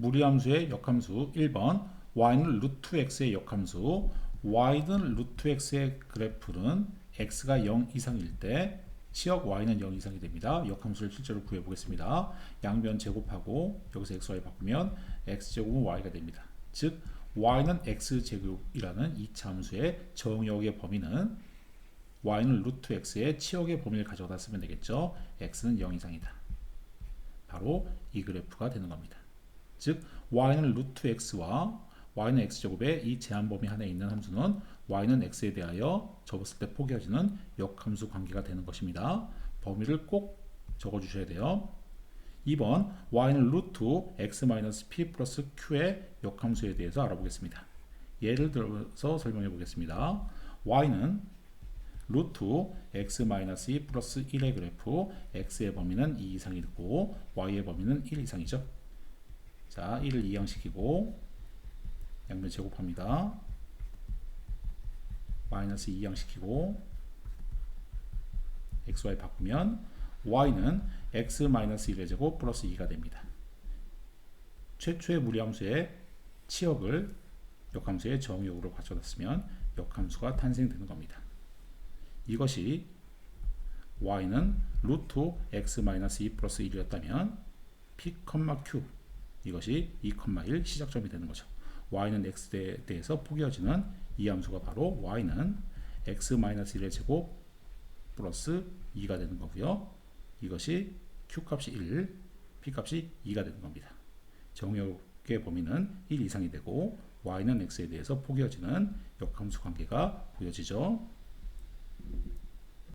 무리함수의 역함수 1번 y는 루트 x의 역함수 y는 루트 x의 그래프는 x가 0 이상일 때 치역 y는 0 이상이 됩니다. 역함수를 실제로 구해 보겠습니다. 양변 제곱하고 여기서 xy 바꾸면 x제곱은 y가 됩니다. 즉 y는 x제곱이라는 이 함수의 정역의 범위는 y는 루트 x의 치역의 범위를 가져다 쓰면 되겠죠. x는 0 이상이다. 바로 이 그래프가 되는 겁니다. 즉 y는 루트 x와 y는 x제곱의 이 제한 범위 안에 있는 함수는 y는 x에 대하여 접었을 때 포개어지는 역함수 관계가 되는 것입니다. 범위를 꼭 적어주셔야 돼요. 2번 y는 루트 x-p 플러스 q의 역함수에 대해서 알아보겠습니다. 예를 들어서 설명해 보겠습니다. y는 루트 x-2 플러스 1의 그래프 x의 범위는 2 이상이고 y의 범위는 1 이상이죠. 자, 1을 이항시키고 양변 제곱합니다. 마이너스 2 이항시키고 xy 바꾸면 y는 x-1의 제곱 플러스 2가 됩니다. 최초의 무리함수의 치역을 역함수의 정역으로 가져다 으면 역함수가 탄생되는 겁니다. 이것이 y는 루트 x-2 플러스 1이었다면 p, q 이것이 2,1 시작점이 되는 거죠. y는 x에 대해서 포개어지는 이 함수가 바로 y는 x-1의 제곱 플러스 2가 되는 거고요. 이것이 q 값이 1, p 값이 2가 되는 겁니다. 정역의 범위는 1 이상이 되고 y는 x에 대해서 포개어지는 역함수 관계가 보여지죠.